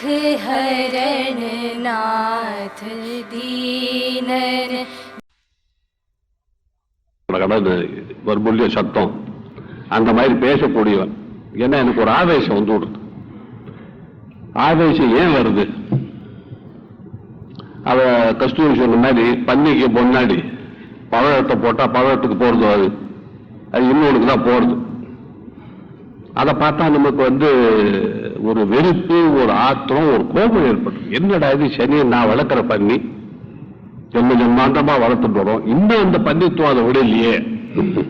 हरण नाथ दीनन கடந்து வற்புள்ளிய சத்தம் அந்த மாதிரி பேசக்கூடியவன் ஏன்னா எனக்கு ஒரு ஆவேசம் வந்து விடுது ஆவேசம் ஏன் வருது அவ கஸ்தூரி சொன்ன மாதிரி பன்னிக்கு பொன்னாடி பழத்தை போட்டா பழத்துக்கு போறது அது அது இன்னொருக்கு தான் போறது அதை பார்த்தா நமக்கு வந்து ஒரு வெறுப்பு ஒரு ஆத்திரம் ஒரு கோபம் ஏற்படும். என்னடா இது சனியை நான் வளர்க்குற பன்னி? ஜென்ம ஜென்மாந்தமா வளர்த்துட்டு வரோம். இன்னும் அந்த பன்னித்துவம் அதை விடலையே.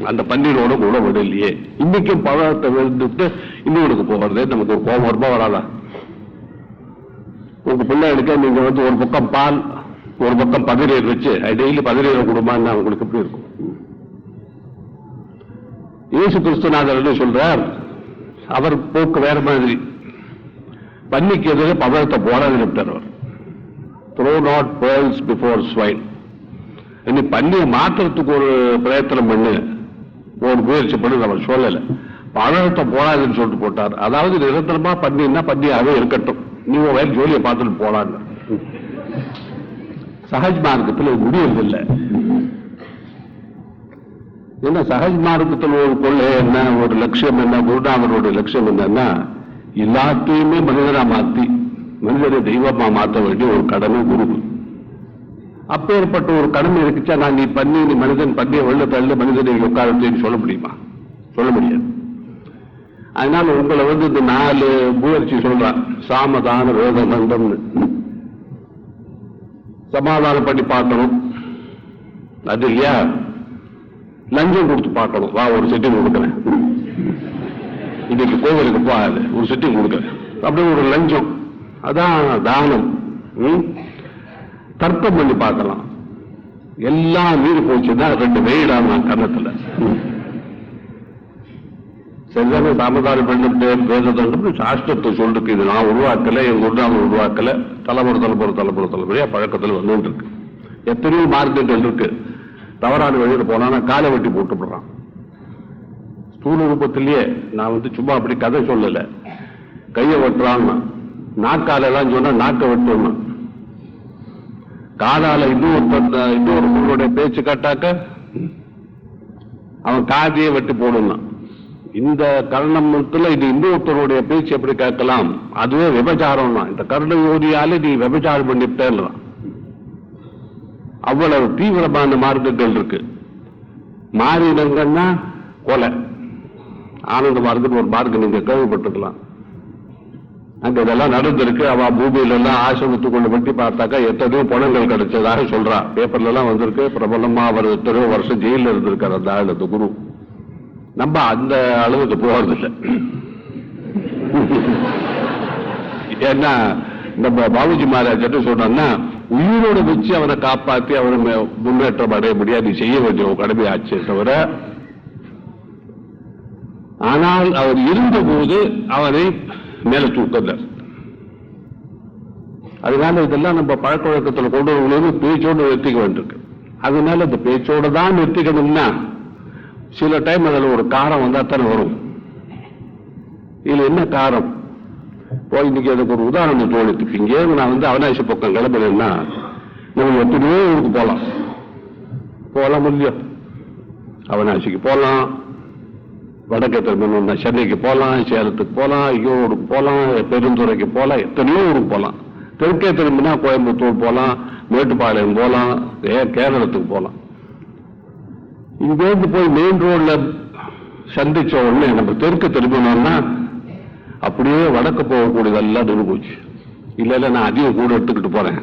அந்த பன்னீரோட கூட விடலையே. இன்னைக்கும் பழத்தை விழுந்துட்டு இன்னொருக்கு போகிறது நமக்கு ஒரு கோபம் வருமா வராதா? உங்க பிள்ளைகளுக்கு நீங்க வந்து ஒரு பக்கம் பால் ஒரு பக்கம் பதினேழு வச்சு டெய்லி பதினேழு கொடுமான்னு அவங்களுக்கு எப்படி இருக்கும்? இயேசு கிறிஸ்துநாதர் சொல்றார்? அவர் போக்கு வேற மாதிரி. பன்னிக்கு எதிராக பதத்தை போடாதுன்னு விட்டார் அவர் throw not pearls before swine இனி பன்னியை மாத்துறதுக்கு ஒரு பிரயத்தனம் பண்ணு. ஒரு முயற்சி பண்ணு அவர் சொல்லலை. பதத்தை போடாதுன்னு சொல்லிட்டு போட்டார். அதாவது நிரந்தரமா பண்ணின்னா பண்ணியாகவே இருக்கட்டும். நீ உன் வயல் ஜோலியை பார்த்துட்டு போலான்னு. சகஜ் மார்க்கத்தில் முடியறதில்லை. ஏன்னா சகஜ் மார்க்கத்தில் ஒரு கொள்ளை என்ன ஒரு லட்சியம் என்ன குருநாதனுடைய லட்சியம் என்னன்னா எல்லாத்தையுமே மனிதனா மாத்தி மனிதரை தெய்வமா மாற்ற வேண்டிய ஒரு கடமை குரு. அப்பேற்பட்ட ஒரு கடமை இருக்குச்சா நான் நீ பண்ணி நீ மனிதன் பண்ணிய வெள்ள தள்ளு மனிதனை உட்காரத்துன்னு சொல்ல முடியுமா? சொல்ல முடியாது. அதனால உங்களை வந்து இந்த நாலு முயற்சி சொல்றான். சாமதான ரோக மண்டம்னு சமாதானம் பண்ணி பார்க்கணும். அது இல்லையா? லஞ்சம் கொடுத்து பார்க்கணும். வா ஒரு செட்டிங் கொடுக்குறேன். இன்னைக்கு கோவிலுக்கு போகாது ஒரு செட்டிங் கொடுக்குறேன். அப்படி ஒரு லஞ்சம். அதான் தானம். தர்க்கம் பண்ணி பார்க்கலாம். எல்லாம் மீறி போச்சுன்னா ரெண்டு வெயிடாம கன்னத்துல. சரிதான சரிதானே? சாமதான பெண்ணும் வேதத்தன்று சாஸ்திரத்தை சொல்லிருக்கு இது நான் உருவாக்கல என் குருநாதன் உருவாக்கல. தலைமுறை தலைமுறை தலைமுறை தலைமுறையா பழக்கத்தில் வந்துட்டு இருக்கு. எத்தனையோ மார்க்கெட் இருக்கு. தவறான வழியில் போனா காலை வெட்டி போட்டுப்படுறான். ஸ்தூல ரூபத்திலேயே நான் வந்து சும்மா அப்படி கதை சொல்லல. கையை வெட்டுறான்னு நாக்காலெல்லாம் சொன்னா நாக்கை வெட்டணும் காதால இன்னொரு இன்னொரு பொருளுடைய பேச்சு கட்டாக்க அவன் காதையே வெட்டி போடணும் இந்த கர்ணமத்துல இது இன்னொருத்தருடைய பேச்சு எப்படி கேட்கலாம்? அதுவே விபச்சாரம் தான் இந்த கர்ண யோதியால நீ விபச்சாரம் பண்ணிவிட்டேன்றான் அவ்வளவு தீவிரமான மார்க்கங்கள் இருக்கு. மாறினங்கன்னா கொலை. ஆனந்த மார்க்கம் ஒரு மார்க்கம் நீங்க கேள்விப்பட்டிருக்கலாம். அங்க இதெல்லாம் நடந்திருக்கு. அவ பூமியில எல்லாம் ஆசிரமத்துக்குள்ள வெட்டி பார்த்தாக்கா எத்தனையோ பணங்கள் கிடைச்சதாக சொல்றா. பேப்பர்ல எல்லாம் வந்திருக்கு. பிரபலமா அவர் எத்தனையோ வருஷம் ஜெயில இருந்திருக்காரு அந்த ஆள் அந்த குரு. நம்ம அந்த அளவுக்கு போறதில்லை. ஏன்னா நம்ம பாபுஜி மகாராஜ் என்ன சொன்னான்னா உயிரோட வச்சு அவனை காப்பாத்தி அவனை முன்னேற்றம் அடைய முடியாது. நீ செய்ய வேண்டிய ஒரு கடமை தவிர ஆனால் அவர் இருந்தபோது அவனை மேல தூக்கந்தார் அதனால இதெல்லாம் நம்ம பழக்க வழக்கத்தில் கொண்டு வரும்போது பேச்சோடு நிறுத்திக்க வேண்டியிருக்கு. அதனால இந்த பேச்சோடு தான் நிறுத்திக்கணும்னா சில டைம் அதுல ஒரு காரம் வந்தா தானே வரும். இதுல என்ன காரம்? இப்போ இன்னைக்கு எனக்கு ஒரு உதாரணம் தோணுது. இங்கே நான் வந்து அவனாசி பக்கம் கிளம்புறேன்னா நம்ம எத்தனையோ ஊருக்கு போகலாம் போகலாம் முடியும் அவனாசிக்கு போகலாம் வடக்கே திரும்பணும்னா சென்னைக்கு போகலாம் சேலத்துக்கு போகலாம் ஈரோடுக்கு போகலாம் பெருந்துறைக்கு போகலாம் எத்தனையோ ஊருக்கு போகலாம் தெற்கே திரும்பினா கோயம்புத்தூர் போகலாம் மேட்டுப்பாளையம் போகலாம் கேரளத்துக்கு போகலாம் இங்கேருந்து போய் மெயின் ரோட்ல சந்திச்ச உடனே நம்ம தெற்கு திரும்பினோம்னா அப்படியே வடக்கு போகக்கூடியதெல்லாம் நின்று போச்சு. இல்லை இல்லை நான் அதிகம் கூட எடுத்துக்கிட்டு போறேன்.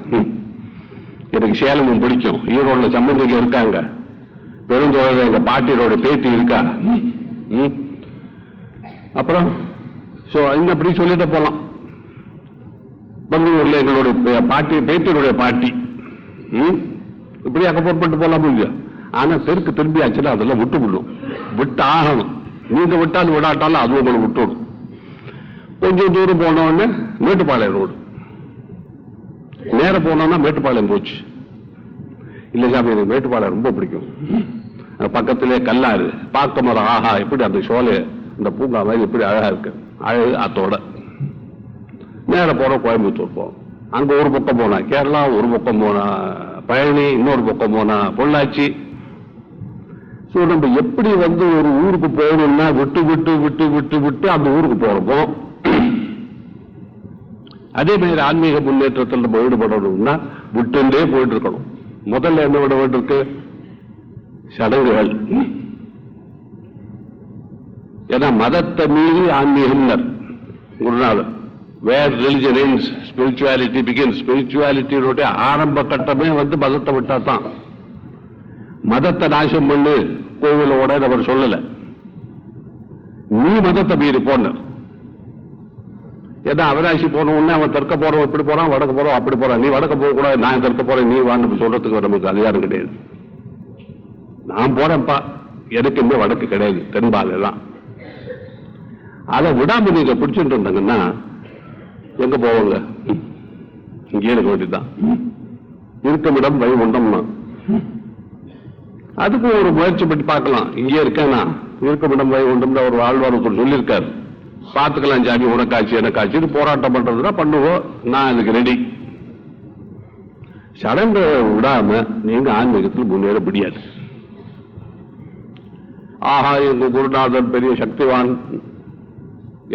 எனக்கு சேலமும் பிடிக்கும். ஈரோட்ல சம்பந்திங்க இருக்காங்க. பெருந்தோழர் எங்க பாட்டியரோட பேத்தி இருக்கா? அப்புறம் சோ இந்த அப்படி சொல்லிட்டு போகலாம் பெங்களூர்ல எங்களுடைய பே- பாட்டி பேத்தியருடைய பாட்டி. இப்படி அங்க பண்ணிட்டு போகலாம் முடியும் ஆனா தெற்கு திரும்பி ஆச்சுன்னா அதெல்லாம் விட்டு விடும் விட்டு ஆகணும் நீங்க விட்டாலும் விடாட்டாலும் அது உங்களை விட்டுடும் கொஞ்சம் தூரம் போன மேட்டுப்பாளையம் ரோடு. நேர போனோம்னா மேட்டுப்பாளையம் போச்சு. இல்ல சாமி எனக்கு மேட்டுப்பாளையம் ரொம்ப பிடிக்கும். பக்கத்திலே கல்லாறு பார்க்க மரம் ஆஹா எப்படி அந்த சோலை இந்த பூங்கா மாதிரி எப்படி அழகா இருக்கு. அழகு அத்தோட நேர போறோம் கோயம்புத்தூர் போறோம். அங்க ஒரு பக்கம் போனா கேரளா ஒரு பக்கம் போனா பழனி இன்னொரு பக்கம் போனா பொள்ளாச்சி. ஸோ நம்ம எப்படி வந்து ஒரு ஊருக்கு போகணும்னா விட்டு விட்டு விட்டு விட்டு விட்டு அந்த ஊருக்கு போறோமோ. அதே மாதிரி ஆன்மீக முன்னேற்றத்தில் நம்ம ஈடுபடணும்னா விட்டுண்டே போயிட்டு இருக்கணும் முதல்ல என்ன விட வேண்டியிருக்கு? சடங்குகள். ஏன்னா மதத்தை மீறி ஆன்மீகம்னர் குருநாதர். Where religion ends spirituality begin ஸ்பிரிச்சுவாலிட்டியினுடைய ஆரம்ப கட்டமே வந்து மதத்தை விட்டா தான் மதத்தை நாசம் பண்ணு கோவிலோட அவர் சொல்லலை. நீ மதத்தை மீறி போனார் ஏதா அவராசி போன உடனே அவன் தெற்க போறோம் இப்படி போறான் வடக்கு போறோம் அப்படி போறான். நீ வடக்க போக கூடாது நான் தெற்க போறேன் நீ வான்னு சொல்றதுக்கு நமக்கு அதிகாரம் கிடையாது. நான் போறேன்ப்பா. எனக்கு இந்த வடக்கு கிடையாது தென்பால தான் அதை விடாம நீங்க பிடிச்சிட்டு இருந்தாங்கன்னா எங்க போவாங்க? இங்கே இருக்க வேண்டியதுதான். இருக்குமிடம் வைகுண்டம்னா அதுக்கு ஒரு முயற்சி பண்ணி பார்க்கலாம். இங்கே இருக்கேனா? இருக்குமிடம் அவர் ஒரு ஒருத்தர் சொல்லியிருக்காரு. பார்த்துக்கலாம் ஜாமி உனக்காட்சி எனக்காட்சின்னு போராட்டம் பண்றதுன்னா பண்ணுவோம். நான் அதுக்கு ரெடி சடங்கை விடாம நீங்க ஆன்மீகத்தில் முன்னேற முடியாது. ஆஹா எங்க குருநாதன் பெரிய சக்திவான்.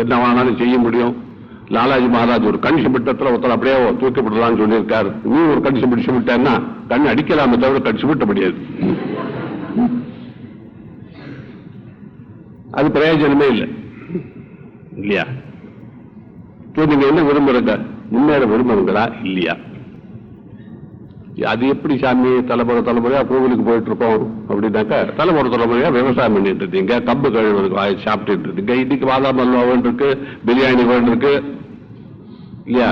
என்ன வேணாலும் செய்ய முடியும். லாலாஜி மகாராஜ் ஒரு கண் விட்டத்துல ஒருத்தர் அப்படியே தூக்கி விடலாம்னு சொல்லியிருக்காரு. நீ ஒரு கண் சிமிட்டு சிமிட்டேன்னா கண் அடிக்கலாமே தவிர கண் சிமிட்ட முடியாது. அது பிரயோஜனமே இல்லை. இல்லையா? இப்போ நீங்க என்ன விரும்புறீங்க? முன்னேற விரும்புறீங்களா? இல்லையா? அது எப்படி சாமி தலைமுறை தலைமுறையா கோவிலுக்கு போயிட்டு இருக்கோம் அப்படின்னாக்கா தலைமுறை தலைமுறையா விவசாயம் பண்ணிட்டு இருந்தீங்க கம்பு கழுவுறதுக்கு வாங்கி சாப்பிட்டுட்டு இருந்தீங்க இன்னைக்கு பாதாம் அல்வா வேண்டிருக்கு பிரியாணி வேண்டிருக்கு இல்லையா?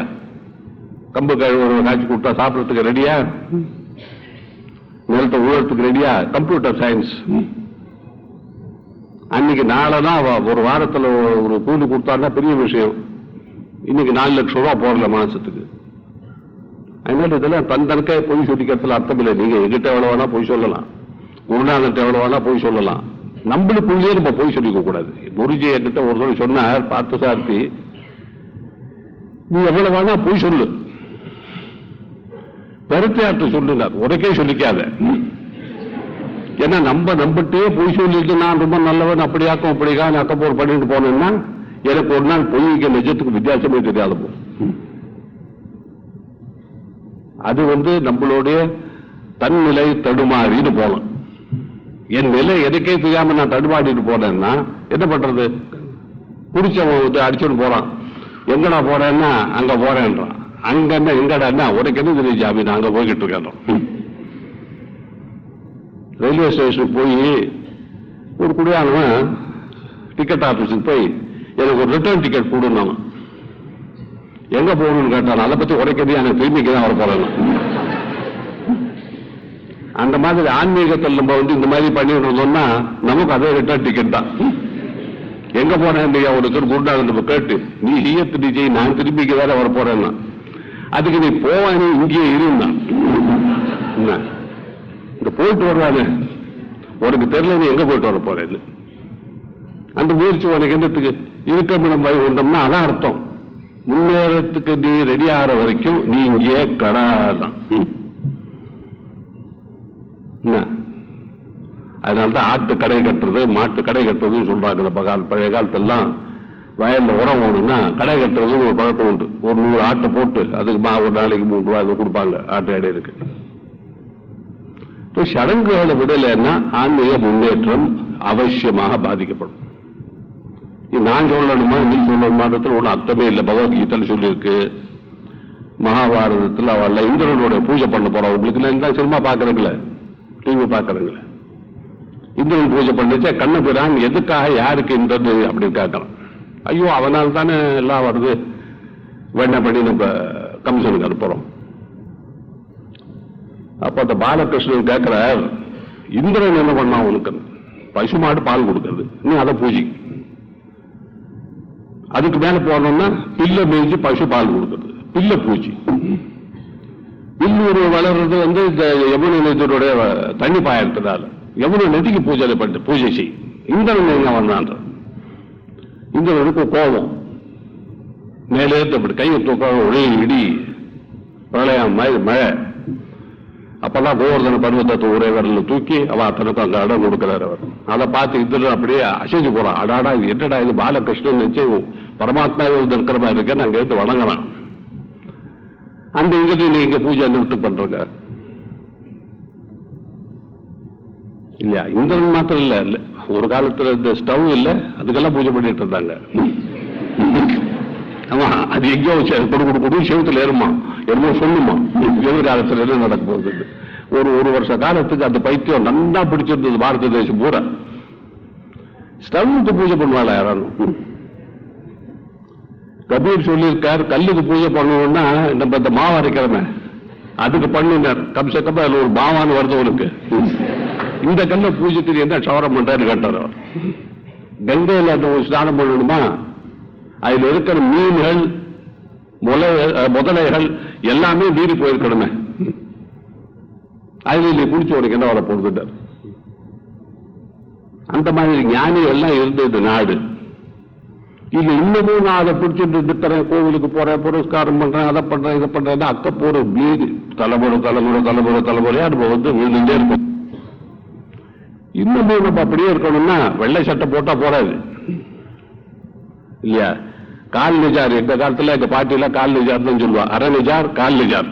கம்பு கழுவுறது காய்ச்சி கொடுத்தா சாப்பிடறதுக்கு ரெடியா நிலத்தை உழறதுக்கு ரெடியா கம்ப்யூட்டர் சயின்ஸ் அன்னைக்கு நாளை தான் ஒரு வாரத்துல ஒரு கூலி கொடுத்தாருன்னா பெரிய விஷயம். இன்னைக்கு நாலு லட்சம் ரூபா போடல மாசத்துக்கு. அதனால இதெல்லாம் தன் தனக்கே பொய் சொல்லிக்கிறதுல அர்த்தம் இல்லை. நீங்க எங்கிட்ட எவ்வளவு வேணா பொய் சொல்லலாம். குருநாதன் எவ்வளோ வேணா பொய் சொல்லலாம். நம்மளுக்குள்ளேயே நம்ம பொய் சொல்லிக்க கூடாது. குருஜி என்கிட்ட ஒரு தடவை சொன்னார் பார்த்து சார்த்தி. நீ எவ்வளவு வேணா பொய் சொல்லு. பெருத்தையாற்ற சொல்லுனார். உனக்கே சொல்லிக்காத. ஏன்னா நம்ம நம்பிட்டே பொய் சொல்லிட்டு நான் ரொம்ப நல்லவன் அப்படியாக்கும் அப்படிக்கா நான் அக்கப்போர் பண்ணிட்டு போனேன்னா எனக்கு ஒரு நாள் பொய்க்கு நிஜத்துக்கு வித்தியாசமே தெரியாது போ அது வந்து நம்மளுடைய தன்னிலை தடுமாறின்னு போகலாம் என் நிலை எதுக்கே தெரியாம நான் தடுமாடிட்டு போனேன்னா என்ன பண்றது? குடிச்சவன் வந்து அடிச்சுட்டு போறான். எங்கடா போறேன்னா அங்க போறேன்றான். அங்க என்ன எங்கடான்னா உனக்கு என்ன தெரியும் ஜாமி நான் அங்க போய்கிட்டு இருக்கேன் ரயில்வே ஸ்டேஷனுக்கு போய் ஒரு குடியானவன் டிக்கெட் ஆஃபீஸுக்கு போய் எனக்கு ஒரு ரிட்டர்ன் டிக்கெட் கொடுனாங்க எங்க போகணும்னு கேட்டான். அதை பத்தி உடைக்கிறது எனக்கு திரும்பிக்கு தான் வர போறேன் அந்த மாதிரி ஆன்மீகத்தில் நம்ம வந்து இந்த மாதிரி பண்ணிட்டு இருந்தோம்னா நமக்கு அதே ரிட்டர்ன் டிக்கெட் தான். எங்க போனேன் ஒருத்தர் குருநாதன் நம்ம கேட்டு நீ ஹியத்து டிஜே நான் திரும்பிக்கு தானே வர போறேன்னா அதுக்கு நீ போவானே இங்கேயே இருந்தான். என்ன? இங்க போயிட்டு வருவானே உனக்கு தெரியல நீ எங்க போயிட்டு வர போறேன்னு. அந்த முயற்சி உனக்கு என்னத்துக்கு? இருக்கமிடம் வாய் கொண்டோம்னா அதான் அர்த்தம். முன்னேறத்துக்கு நீ ரெடி ஆகிற வரைக்கும் நீ இங்கே கடாதான். என்ன? அதனால்தான் ஆட்டு கடை கட்டுறது மாட்டு கடை கட்டுறதுன்னு சொல்றாங்க இந்த பகால் பழைய காலத்தெல்லாம். வயல்ல உரம் ஓடுனா கடை கட்டுறதுன்னு ஒரு பழக்கம் உண்டு. ஒரு நூறு ஆட்டை போட்டு அதுக்கு மா ஒரு நாளைக்கு மூணு ரூபாய் அது கொடுப்பாங்க ஆட்டு இடையிலுக்கு இப்போ சடங்குகளை விடலைன்னா ஆன்மீக முன்னேற்றம் அவசியமாக பாதிக்கப்படும். நான் சொல்லணுமா நீ சொல்லணுமான்றதுல ஒன்றும் அர்த்தமே இல்லை. பகவத்கீதையில் சொல்லியிருக்கு. மகாபாரதத்தில் அவள் இந்திரனுடைய பூஜை பண்ண போறோம் உங்களுக்கு எல்லாம் சினிமா பார்க்குறங்களே டிவி பார்க்குறங்களே இந்திரன் பூஜை பண்ணிச்சா கண்ணு பிறான் எதுக்காக யாருக்கு இன்றது அப்படின்னு கேட்குறான் ஐயோ அவனால் தானே எல்லாம் வருது. வேண்டாம் பண்ணி நம்ம கமிஷனுக்கு அனுப்புகிறோம் அப்ப அந்த பாலகிருஷ்ணன் கேட்கிறார் இந்திரன் என்ன பண்ணா உனக்கு? பசுமாடு பால் கொடுக்கறது. நீ அதை பூஜை. அதுக்கு மேல போனோம்னா பில்ல மேய்ச்சி பசு பால் கொடுக்கறது. பில்ல பூஜை. பில்லூர் வளர்றது வந்து இந்த யமுனை நதியுடைய தண்ணி பாயறதுனால யமுனை நதிக்கு பூஜை பண்ணிட்டு பூஜை செய். இந்திரன் எங்க வந்தான்ற இந்திரனுக்கு கோபம். மேலே இருந்து அப்படி கையை தூக்க ஒளி இடி பிரளயம் மழை மழை. அப்பெல்லாம் கோவர்தன பருவத்தை ஒரே விரல தூக்கி அவ தனக்கு அங்க இடம் கொடுக்கிறார் அவர். அதை பார்த்து இதுல அப்படியே அசைஞ்சு போறான். அடாடா இது என்னடா இது? பாலகிருஷ்ணன் நினைச்சு பரமாத்மாவே வந்து இருக்கிற மாதிரி இருக்க நாங்க எடுத்து வணங்கலாம் அந்த இங்க நீங்க பூஜை நிறுத்து பண்றங்க. இல்லையா? இந்திரன் மாத்திரம் இல்ல இல்ல. ஒரு காலத்துல இந்த ஸ்டவ் இல்ல அதுக்கெல்லாம் பூஜை பண்ணிட்டு இருந்தாங்க. அது எங்கேயோ வச்சு கொடு கொடு கொடு செவத்துல ஏறுமா. என்னமோ சொல்லுமா. எதிர்காலத்தில் என்ன நடக்க போகுது? ஒரு ஒரு வருஷ காலத்துக்கு அந்த பைத்தியம் நல்லா பிடிச்சிருந்தது பாரத தேசம் பூரா. ஸ்டவ்வுக்கு பூஜை பண்ணுவாள் யாராலும் கபீர் சொல்லியிருக்கார் கல்லுக்கு பூஜை பண்ணணும்னா நம்ம இந்த மாவு அரைக்கிறோமே. அதுக்கு பண்ணினார். கம்ச கம் அதுல ஒரு மாவான்னு வருது உனக்கு இந்த கல்ல பூஜைக்கு நீ என்ன சவரம் பண்றாரு கேட்டார் கங்கையில் அந்த ஒரு ஸ்நானம் பண்ணணுமா? அதுல இருக்கிற மீன்கள் முதலைகள் எல்லாமே மீறி போயிருக்கணுமே. அதில் நீ குடிச்சு ஒரு என்ன வர அந்த மாதிரி ஞானி எல்லாம் இருந்தது நாடு. இது இன்னமும் நான் அதை பிடிச்சிட்டு இருக்கிறேன் கோவிலுக்கு போறேன் புரஸ்காரம் பண்றேன் அதை பண்றேன் இதை பண்றேன் அக்க போற வீடு தலைமுறை தலைமுறை தலைமுறை தலைமுறையா நம்ம வந்து விழுந்துட்டே இருக்கும். இன்னமும் நம்ம அப்படியே இருக்கணும்னா வெள்ளை சட்டை போட்டா போறாது. இல்லையா? கால் நிஜார். எந்த காலத்துல இந்த பாட்டியில கால் நிஜார் தான் சொல்லுவா. அரை நிஜார் கால் நிஜார்.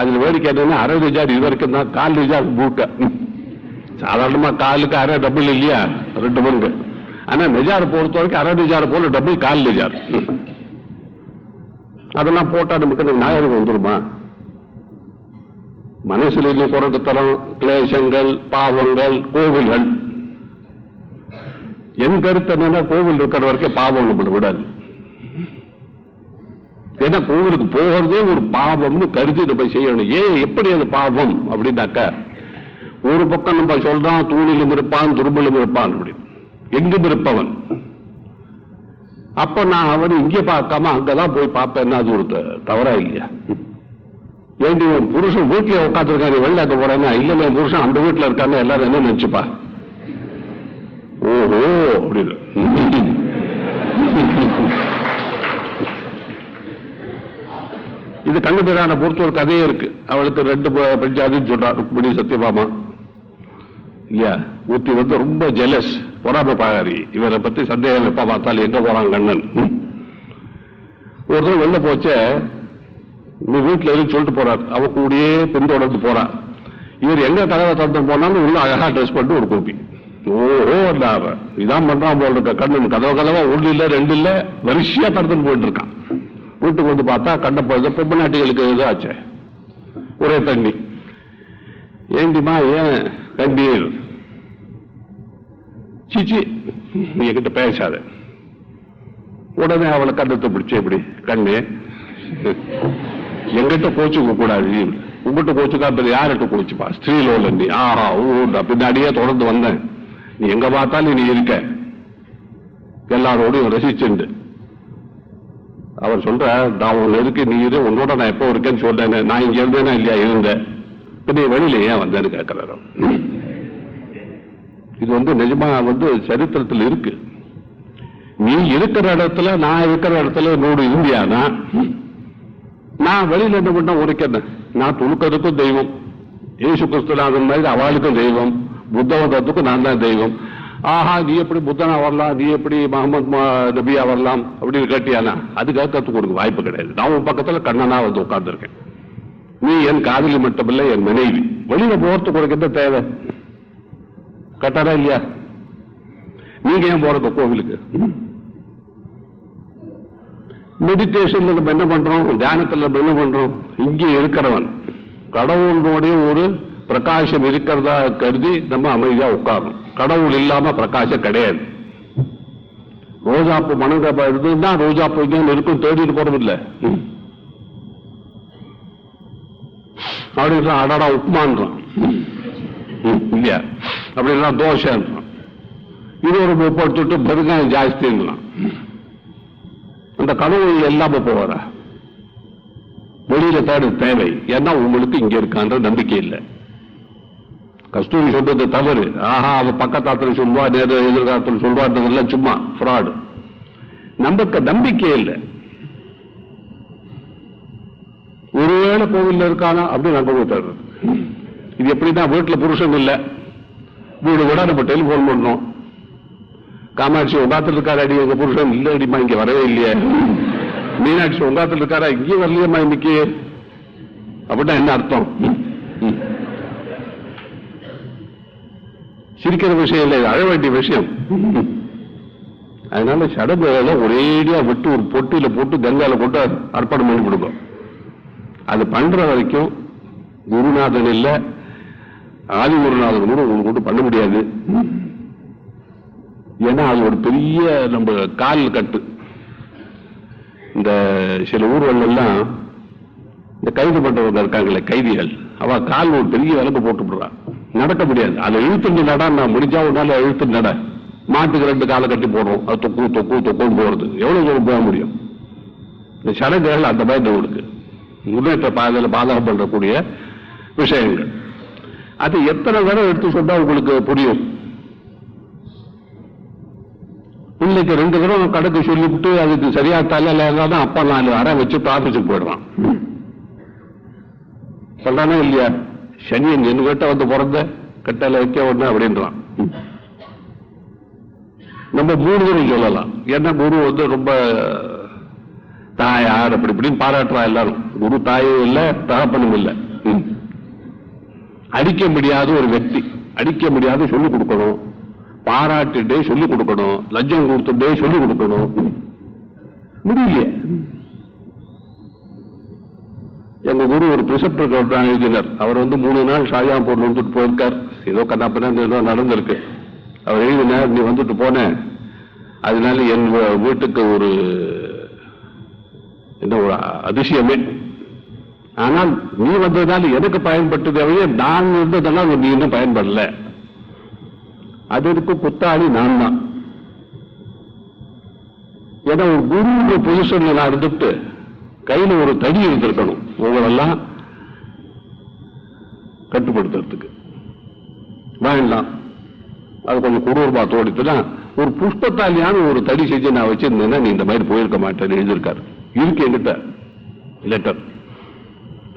அதுல வேடிக்கை என்னன்னா அரை நிஜார் இது வரைக்கும் தான். கால் நிஜார் பூட்டை. சாதாரணமா காலுக்கு அரை டபுள் இல்லையா? ரெண்டு மணிக்கு ஆனா நிஜார் பொறுத்த வரைக்கும் அரை நிஜார் போல டபுள் கால் நிஜார். அதெல்லாம் போட்டா நமக்கு நாயகம் வந்துருமா? மனசுல இருந்து குறைத்தரம் கிளேசங்கள் பாவங்கள் கோவில்கள். என் கருத்து என்னன்னா கோவில் இருக்கிற வரைக்கும் பாவம் நம்மளை விடாது. ஏன்னா கோவிலுக்கு போகிறதே ஒரு பாவம்னு கருதி நம்ம செய்யணும். ஏன் எப்படி அது பாவம் அப்படின்னாக்க ஒரு பக்கம் நம்ம சொல்றோம் தூணிலும் இருப்பான் துரும்பிலும் இருப்பான் அப்படி. எங்கும் இருப்பவன். அப்ப நான் அவன் இங்கே பார்க்காம அங்கதான் போய் பார்ப்பேன்னா அது ஒரு தவறா இல்லையா ஏண்டி உன் புருஷன் வீட்டுல உட்காந்துருக்காரு வெளில அங்க போறேன்னா? இல்ல என் புருஷன் அந்த வீட்டுல இருக்கான்னு எல்லாரும் என்ன நினைச்சுப்பா? ஓஹோ அப்படின்னு. இது கண்ணபிரானை பொறுத்த ஒரு கதையே இருக்கு. அவளுக்கு ரெண்டு ப- சொல்றான் சொல்றா ருக்மிணி சத்யபாமா. இல்லையா ஊத்தி வந்து ரொம்ப ஜெலஸ் பொறாம பாகாரி இவரை பத்தி சந்தேகம் எப்ப பார்த்தாலும் எங்க போறான் கண்ணன்? ஒரு தடவை வெளில போச்சே நீ வீட்டுல இருந்து சொல்லிட்டு போறார். அவ கூடயே பின்தொடர்ந்து போறா. இவர் எங்க கதவை திறந்து போனாலும் உள்ள அழகா ட்ரெஸ் பண்ணிட்டு ஒரு கோப்பி ஓஹோ அவ இதான் பண்றான் போல இருக்க கண்ணன். கதவை கதவா ஒண்ணு இல்ல ரெண்டு இல்ல வரிசையா கடந்துன்னு போயிட்டு இருக்கான். வீட்டுக்கு வந்து பார்த்தா கண்ட போது பொம்பு நாட்டிகளுக்கு இதாச்சே ஒரே தண்ணி ஏண்டிமா ஏன் கண்ணீர் சிச்சி நீ என்கிட்ட பேசாத. உடனே அவளை கண்ணத்தை பிடிச்சே இப்படி கண்ணு. எங்கிட்ட கோச்சுக்க கூடாது. நீ உங்ககிட்ட கோச்சுக்கா பிறகு யார்கிட்ட கோச்சுப்பா? ஸ்திரீலோல நீ? ஆஹா ஊண்டா பின்னாடியே தொடர்ந்து வந்தேன். நீ எங்க பார்த்தாலும் நீ இருக்க. எல்லாரோடையும் ரசிச்சுண்டு. அவர் சொல்ற நான் உன்னை இருக்கு நீ இரு உன்னோட நான் எப்போ இருக்கேன்னு சொல்றேன் நான் இங்க இருந்தேனா இல்லையா இருந்தேன். இப்ப நீ வெளியில ஏன் வந்தேன்னு கேட்கிறாரு. இது வந்து நிஜமா வந்து சரித்திரத்தில் இருக்கு. நீ இருக்கிற இடத்துல நான் இருக்கிற இடத்துல நூறு இருந்தியானா நான் வெளியில என்ன பண்ண உரைக்கிறேன் நான் துணுக்கிறதுக்கும் தெய்வம். ஏசு கிறிஸ்துநாதன் மாதிரி அவளுக்கும் தெய்வம். புத்தவதத்துக்கும் நான் தான் தெய்வம். ஆஹா நீ எப்படி புத்தனா வரலாம்? நீ எப்படி முகமது நபியா வரலாம்? அப்படின்னு கேட்டியானா? அதுக்காக கற்றுக் கொடுக்க வாய்ப்பு கிடையாது. நான் உன் பக்கத்துல கண்ணனா வந்து உட்கார்ந்துருக்கேன். நீ என் காதலி மட்டுமில்லை என் மனைவி. வெளியில போறதுக்கு உனக்கு என்ன தேவை? கட்டாரா இல்லையா? நீங்க ஏன் போறது கோவிலுக்கு? மெடிடேஷன்ல நம்ம என்ன பண்றோம்? தியானத்துல நம்ம என்ன பண்றோம்? இங்கே இருக்கிறவன். கடவுளுடைய ஒரு பிரகாசம் இருக்கிறதா கருதி நம்ம அமைதியா உட்காரணும். கடவுள் இல்லாம பிரகாசம் கிடையாது. ரோஜாப்பு மனங்க இருந்ததுன்னா ரோஜாப்பு இங்கே இருக்கும் தேடிட்டு போறது இல்ல. அப்படின்னா அடடா உப்புமான்றான். ம், இல்லையா அப்படின்னா தோசைன்றான் இது ஒரு முப்பட்டு பெருங்காயம் ஜாஸ்தின்றான். அந்த கடவுள் இல்லாம போவாரா? வெளியில தேடு தேவை. ஏன்னா உங்களுக்கு இங்க இருக்கான்ற நம்பிக்கை இல்லை. கஸ்தூரி சொல்றது தவறு. ஆஹா அவ பக்கத்தாத்துல சொல்லுவா நேர எதிர்காலத்தில் சொல்வான்றதெல்லாம் சும்மா ஃப்ராடு நமக்கு நம்பிக்கை இல்லை. ஒருவேளை கோவில் இருக்கானா? அப்படின்னு நம்ப போட்டாரு இது எப்படின்னா வீட்டில் புருஷன் இல்லை. வீடு விட நம்ம டெலிஃபோன் பண்ணோம். காமாட்சி உங்காத்துல இருக்காரு? அடி எங்க புருஷன் இல்லை அடிமா இங்க வரவே இல்லையே. மீனாட்சி உங்காத்துல இருக்காரா? இங்கேயும் வரலையம்மா இன்னைக்கு. அப்படின்னா என்ன அர்த்தம்? சிரிக்கிற விஷயம் இல்லை அழ வேண்டிய விஷயம். அதனால சடங்குகளை ஒரேடியா விட்டு ஒரு பொட்டியில போட்டு கங்கால போட்டு அர்ப்பணம் பண்ணி கொடுங்க அது பண்ற வரைக்கும் குருநாதன் இல்ல ஆதி குருநாதன் கூட உங்களுக்கு கொண்டு பண்ண முடியாது. ஏன்னா அது ஒரு பெரிய நம்ம கால் கட்டு. இந்த சில ஊர்கள் இந்த கைது பண்றவங்க இருக்காங்களே கைதிகள். அவ கால் ஒரு பெரிய விளக்கு போட்டு விடுறான் நடக்க முடியாது. அதை இழுத்துட்டு நட நான் முடிஞ்சா ஒரு நாள் நட. மாட்டுக்கு ரெண்டு காலை கட்டி போடுறோம். அது தொக்கு தொக்கு தொக்குன்னு போறது. எவ்வளவு தூரம் போக முடியும்? இந்த சடங்குகள் அந்த மாதிரி உங்களுக்கு முன்னேற்ற பாதையில் பாதகம் பண்ணக்கூடிய விஷயங்கள். அது எத்தனை தடவை எடுத்து சொன்னா உங்களுக்கு புரியும்? இன்னைக்கு ரெண்டு தடவை கணக்கு சொல்லிவிட்டு அதுக்கு சரியா தலையில தான் அப்பா நாலு அரை வச்சு ஆபீஸுக்கு போயிடுறான் சொல்றானே இல்லையா? சனியன் என் கேட்ட வந்து பிறந்த கட்டால வைக்க ஒண்ணு அப்படின்றான். நம்ம மூணு சொல்லலாம். ஏன்னா குரு வந்து ரொம்ப தாய் ஆடு அப்படி இப்படின்னு பாராட்டுறா எல்லாரும். குரு தாயும் இல்லை தகப்பனும் இல்லை. அடிக்க முடியாத ஒரு வெற்றி அடிக்க முடியாத சொல்லிக் கொடுக்கணும். பாராட்டுட்டே சொல்லிக் கொடுக்கணும். லஞ்சம் கொடுத்துட்டே சொல்லிக் கொடுக்கணும். முடியலையே. எங்க குரு ஒரு பிரிசப்டர் தான் எழுதினார். அவர் வந்து மூணு நாள் ஷாஜாம்பூர் வந்துட்டு போயிருக்கார். ஏதோ கண்ணாப்பண்ணு ஏதோ நடந்திருக்கு. அவர் எழுதினார் நீ வந்துட்டு போனேன் அதனால என் வீட்டுக்கு ஒரு என்ன ஒரு அதிசயமே. ஆனால் நீ வந்ததுனால எனக்கு பயன்பட்டதவையே நான் இருந்ததெல்லாம் நீ இன்னும் பயன்படல. அதற்கு குத்தாளி நான் தான். ஏன்னா ஒரு குரு பொசிஷன்ல நான் இருந்துட்டு கையில ஒரு தடி இருந்திருக்கணும். உங்களெல்லாம் கட்டுப்படுத்துறதுக்கு. வேண்டாம். அது கொஞ்சம் குரூரமா தோடித்துனா ஒரு புஷ்பத்தாலியான ஒரு தடி செஞ்சு நான் வச்சிருந்தேன்னா நீ இந்த மாதிரி போயிருக்க மாட்டேன்னு எழுதியிருக்காரு. இருக்கு என்கிட்ட லெட்டர்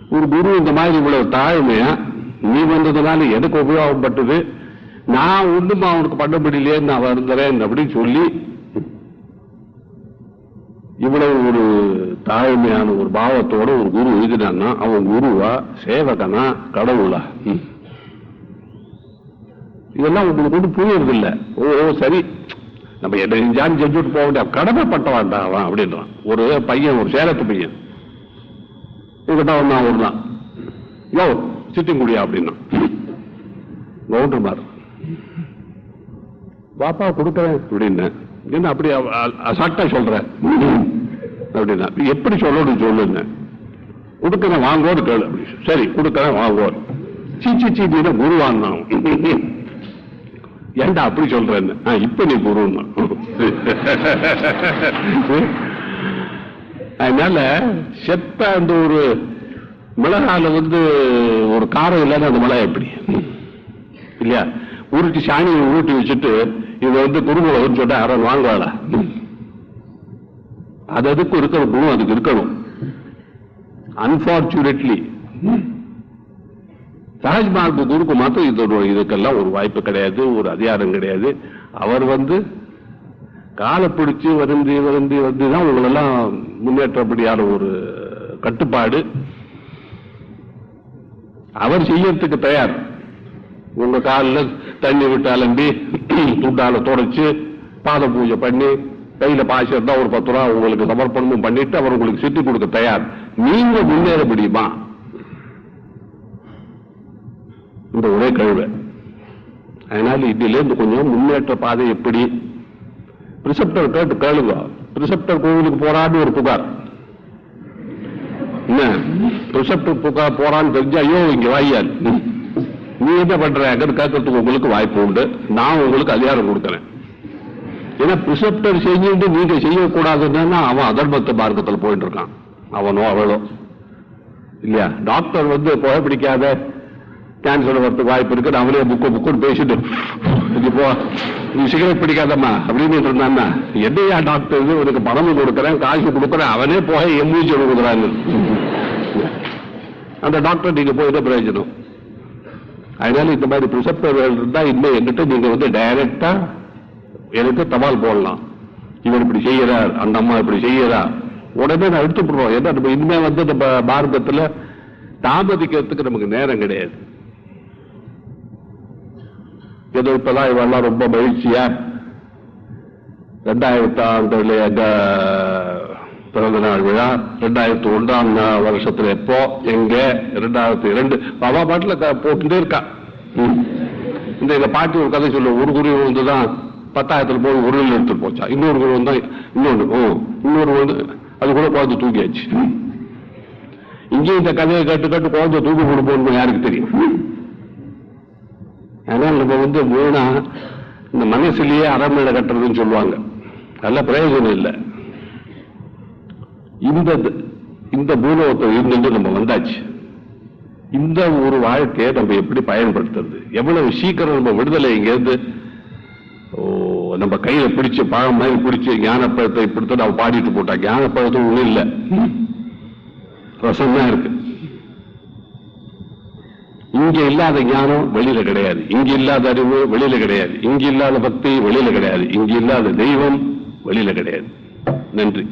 ஒரு குரு இந்த மாதிரி இவ்வளவு தாழ்மையா நீ வந்ததுனால எனக்கு உபயோகப்பட்டது நான் ஒண்ணும் அவனுக்கு பண்ண முடியலையே நான் வருந்துறேன் அப்படின்னு சொல்லி இவ்வளவு ஒரு தாழ்மையான ஒரு பாவத்தோட ஒரு குரு எழுதினான்னா அவன் குருவா சேவகனா கடவுளா. இதெல்லாம் உங்களுக்கு வந்து புரியறது இல்ல ஓ சரி. நம்ம என்ன செஞ்சாலும் செஞ்சுட்டு போக வேண்டிய கடமைப்பட்டவான்டா அவன் அப்படின்றான். ஒரு பையன் ஒரு சேலத்து பையன். இவங்கிட்ட வந்தான் ஒரு நாள் யோ சித்திங்குடியா அப்படின்னா. கவுண்டர் மாறு பாப்பா கொடுக்குறேன். அப்படின்னு. என்ன அப்படி அசால்ட்டா சொல்ற? அப்படின்னா எப்படி சொல்லணும் சொல்லுங்க. கொடுக்குறேன் வாங்கோன்னு கேளு அப்படி சரி கொடுக்குறேன் வாங்கோன்னு சீச்சி சி சி நீ குருவான் அப்படி சொல்றேன்னு? இப்ப நீ குருன்னா. அதனால செத்த அந்த ஒரு மிளகால வந்து ஒரு காரம் இல்லாத அந்த மிளகா எப்படி? இல்லையா? உருட்டி சாணியை உருட்டி வச்சுட்டு இது வந்து குருமுகம்னு சொல்லிட்டு யாரும் வாங்குவாளா? அது அதுக்கு இருக்கிற குணம் அதுக்கு இருக்கணும். அன்பார்ச்சுனேட்லி தாஜ்மஹால் குருக்கு மாத்திரம் இதோட இதுக்கெல்லாம் ஒரு வாய்ப்பு கிடையாது ஒரு அதிகாரம் கிடையாது. அவர் வந்து காலை பிடிச்சு வருந்தி வருந்தி வந்து தான் உங்களெல்லாம் முன்னேற்றப்படியான ஒரு கட்டுப்பாடு. அவர் செய்யறதுக்கு தயார். உங்க காலில் தண்ணி விட்டு அலம்பி துண்டால தொடச்சு பாத பூஜை பண்ணி கையில பாசி இருந்தா ஒரு பத்து ரூபா உங்களுக்கு சமர்ப்பணமும் பண்ணிட்டு அவர் உங்களுக்கு சிட்டி கொடுக்க தயார். நீங்க முன்னேற முடியுமா? இந்த ஒரே கழுவை அதனால இதிலேருந்து கொஞ்சம் முன்னேற்ற பாதை எப்படி? பிரிசப்டர் கேட்டு கேளுங்க. பிரிசப்டர் கோவிலுக்கு போறான்னு ஒரு புகார். என்ன? பிரிசப்டர் புகார் போறான்னு தெரிஞ்சு ஐயோ இங்க வாயால் நீ என்ன பண்ற? அங்கன்னு கேட்கறதுக்கு உங்களுக்கு வாய்ப்பு உண்டு. நான் உங்களுக்கு அதிகாரம் கொடுக்கறேன். ஏன்னா பிரிசப்டர் செஞ்சுட்டு நீங்க செய்யக்கூடாதுன்னா அவன் அதர்மத்த மார்க்கத்தில் போயிட்டு இருக்கான் அவனோ அவளோ. இல்லையா? டாக்டர் வந்து புகைப்பிடிக்காத கேன்சர் வரதுக்கு வாய்ப்பு இருக்கு. அவனே புக்கு புக்குன்னு பேசிட்டு இப்போ நீ சிகரெட் பிடிக்காதம்மா அப்படின்னு இருந்தான்னா என்னையா டாக்டர் உனக்கு பணமும் கொடுக்குறேன் காசு கொடுக்குறேன். அவனே போக எம்மூச்சி கொடுக்குறான்னு அந்த டாக்டர் நீங்க போய் என்ன பிரயோஜனம்? அதனால இந்த மாதிரி பிரிசப்டர் இருந்தா இனிமே என்கிட்ட நீங்க வந்து டைரக்டா எனக்கு தபால் போடலாம். இவர் இப்படி செய்யறார் அந்த அம்மா இப்படி செய்யறா. உடனே நான் எடுத்துப்படுறோம் ஏன்னா நம்ம இனிமே வந்து நம்ம பாரதத்துல தாமதிக்கிறதுக்கு நமக்கு நேரம் கிடையாது. ஏதோ இப்பதான் இவெல்லாம் ரொம்ப மகிழ்ச்சியா? ரெண்டாயிரத்தி ஆறுல எங்க பிறந்த நாள் விழா ரெண்டாயிரத்தி ஒன்றாம் வருஷத்துல எப்போ எங்க ரெண்டாயிரத்தி இரண்டு. அவா பாட்டுல போட்டுட்டே இருக்கா. இந்த எங்க பாட்டி ஒரு கதை சொல்ல. ஒரு குருவி வந்துதான் பத்தாயிரத்துல போய் ஒரு குருவில் எடுத்துட்டு போச்சா? இன்னொரு குருவி வந்தா இன்னொன்னு. ஓ இன்னொரு வந்து அது கூட குழந்தை தூக்கியாச்சு. இங்கே இந்த கதையை கேட்டு கேட்டு குழந்தை தூக்கி கொடுப்போம்னு யாருக்கு தெரியும்? அதனால நம்ம வந்து மூணா இந்த மனசுலயே அரண்மனை கட்டுறதுன்னு சொல்லுவாங்க. நல்ல பிரயோஜனம் இல்லை. இந்த இந்த பூலோகத்தை இருந்து நம்ம வந்தாச்சு. இந்த ஒரு வாழ்க்கையை நம்ம எப்படி பயன்படுத்துறது? எவ்வளவு சீக்கிரம் நம்ம விடுதலை இங்கேருந்து நம்ம கையில பிடிச்சு பழம் மாதிரி பிடிச்சு ஞானப்பழத்தை இப்படித்தான் அவ பாடிட்டு போட்டா ஞானப்பழத்தும் ஒண்ணும் இல்லை. ரசம் தான் இருக்கு. இங்க இல்லாத ஞானம் வெளியில கிடையாது. இங்க இல்லாத அறிவு வெளியில கிடையாது. இங்க இல்லாத பக்தி வெளியில கிடையாது. இங்க இல்லாத தெய்வம் வெளியில கிடையாது. நன்றி.